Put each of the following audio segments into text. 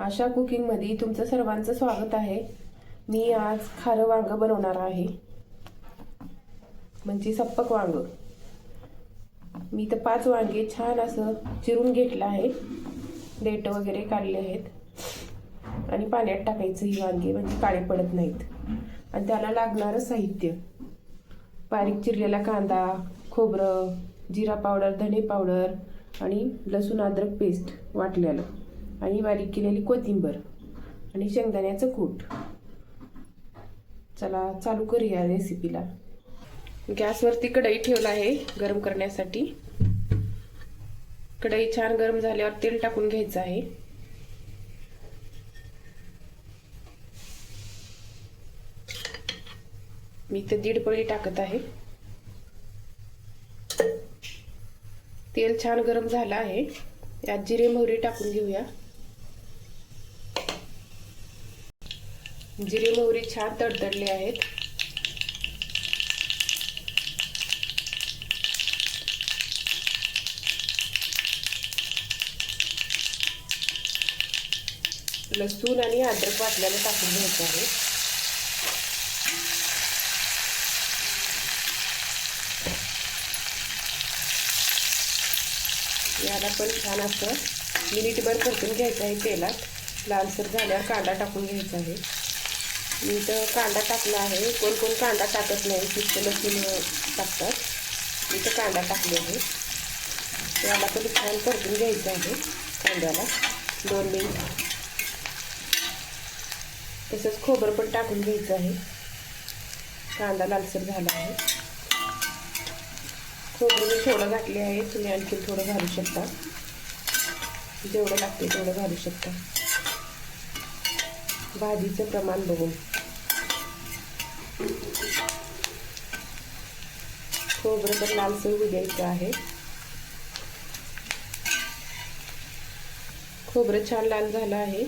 आशा कुकिंगमध्ये तुमचं सर्वांचं स्वागत आहे. मी आज खारं वांगं बनवणार आहे. म्हणजे सप्पक वांगं. मी तर पाच वांगे छान असं चिरून घेतलं आहे. डेट वगैरे काढले आहेत. आणि पाण्यात टाकायचं ही वांगे म्हणजे काळे पडत नाहीत. आणि त्याला लागणारं साहित्य. बारीक चिरलेला कांदा खोबरं जिरा पावडर धने पावडर आणि लसूण अद्रक पेस्ट वाटलेलं. आणि बारीक केलेली कोथिंबर आणि शेंगदाण्याचं कूट. चला चालू करूया रेसिपीला गॅसवरती कढई ठेवला आहे गरम करण्यासाठी. कढई छान गरम झाल्यावर तेल टाकून घ्यायचं आहे. मी तर दीड पळी टाकत आहे. तेल छान गरम झालं आहे. यात जिरे मोहरी टाकून घेऊया. जिरे मोहरी छान तडतडले आहेत. लसूण आणि अद्रक वाटल्याला टाकून घ्यायचं आहे. याला पण छान असं मिनिटभर परतून घ्यायचं आहे तेलात. लालसर झाल्यावर कांदा टाकून घ्यायचा आहे. मी तर कांदा टाकला आहे. कोण कोण कांदा टाकत नाही तिथं लसूण टाकतात. मी तर कांदा टाकले आहे. याला पण छान परतून घ्यायचं आहे कांद्याला. दोन मिनिट. तसंच खोबरं पण टाकून घ्यायचं आहे. कांदा लालसर झाला आहे. खोबरं मी थोडं घातले आहे. तुम्ही आणखी थोडं घालू शकता. जेवढं लागते तेवढं घालू शकता. भाजीचं प्रमाण बघून. खोबरं तर लालसर होऊ द्यायचं आहे खोबरं छान लाल झालं आहे.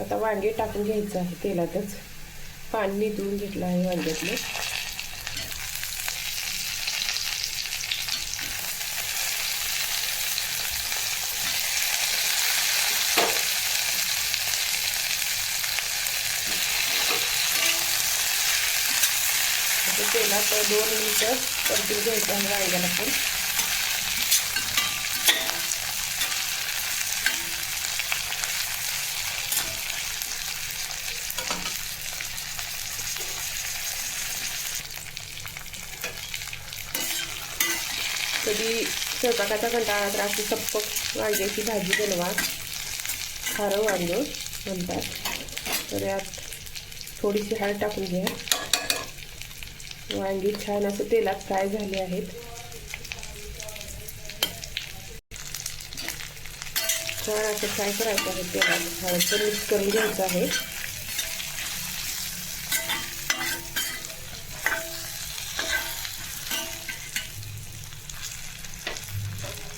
आता वांगे टाकून घ्यायचं आहे तेलातच. पाणी नितळून घेतलं आहे वांग्यातलं. तेलात दोन मिनटं परतून घ्यायचं आणि वांग्याला पण. कधी स्वयंपाकाचा कंटाळा तर अशी सप्पक वांग्याची भाजी बनवा. खारं वांग म्हणतात. तर यात थोडीशी हळद टाकून घ्या. वांगी छान असं तेलात फ्राय झाले आहेत. छान असं फ्राय करायचं आहे तेलात. हळद मिक्स करून घ्यायचं आहे.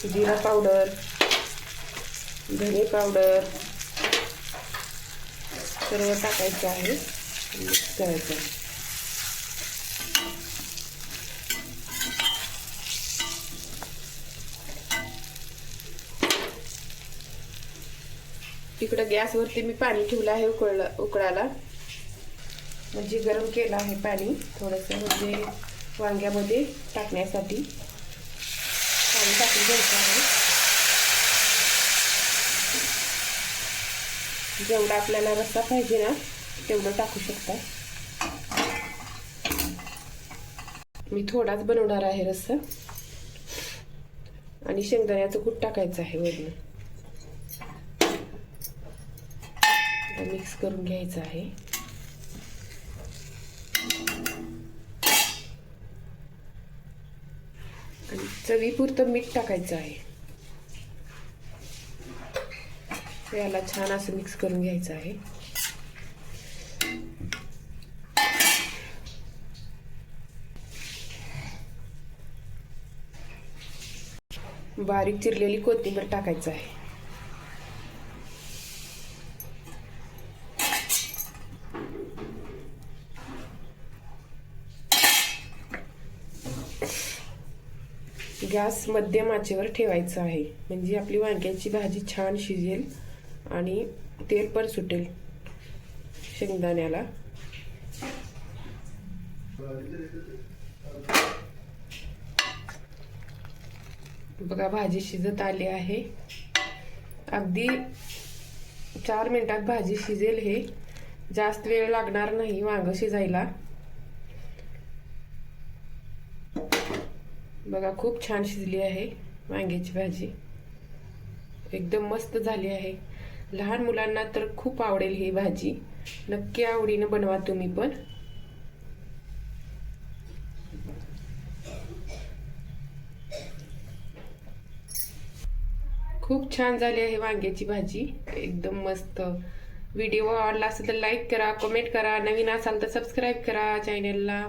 जिरा पावडर धने पावडर सर्व टाकायचं आहे. मिक्स करायचं आहे. तिकडं गॅसवरती मी पाणी ठेवलं आहे उकळला उकळायला. म्हणजे गरम केलं आहे पाणी थोडंसं म्हणजे वांग्यामध्ये टाकण्यासाठी. पाणी टाकून घ्यायचं आहे. जेवढा आपल्याला रस्सा पाहिजे ना तेवढं टाकू शकता. मी थोडाच बनवणार आहे रस्सा. आणि शेंगदाण्याचं कूट टाकायचं आहे वरून. मिक्स करून घ्यायचं आहे. आणि चवीपुरतं मीठ टाकायचं आहे. याला छान असं मिक्स करून घ्यायचं आहे. बारीक चिरलेली कोथिंबीर टाकायचं आहे. गॅस मध्यम आचेवर ठेवायचं आहे. म्हणजे आपली वांग्याची भाजी छान शिजेल आणि तेल पण सुटेल शेंगदाण्याला. बघा भाजी शिजत आली आहे. अगदी चार मिनिटात भाजी शिजेल हे. जास्त वेळ लागणार नाही वांग शिजायला. बघा खूप छान शिजली आहे वांग्याची भाजी. एकदम मस्त झाली आहे. लहान मुलांना तर खूप आवडेल ही भाजी. नक्की आवडीनं बनवा तुम्ही पण. खूप छान झाली आहे वांग्याची भाजी. एकदम मस्त. व्हिडिओ आवडला असेल तर लाईक करा कमेंट करा. नवीन असाल तर सबस्क्राईब करा चॅनेलला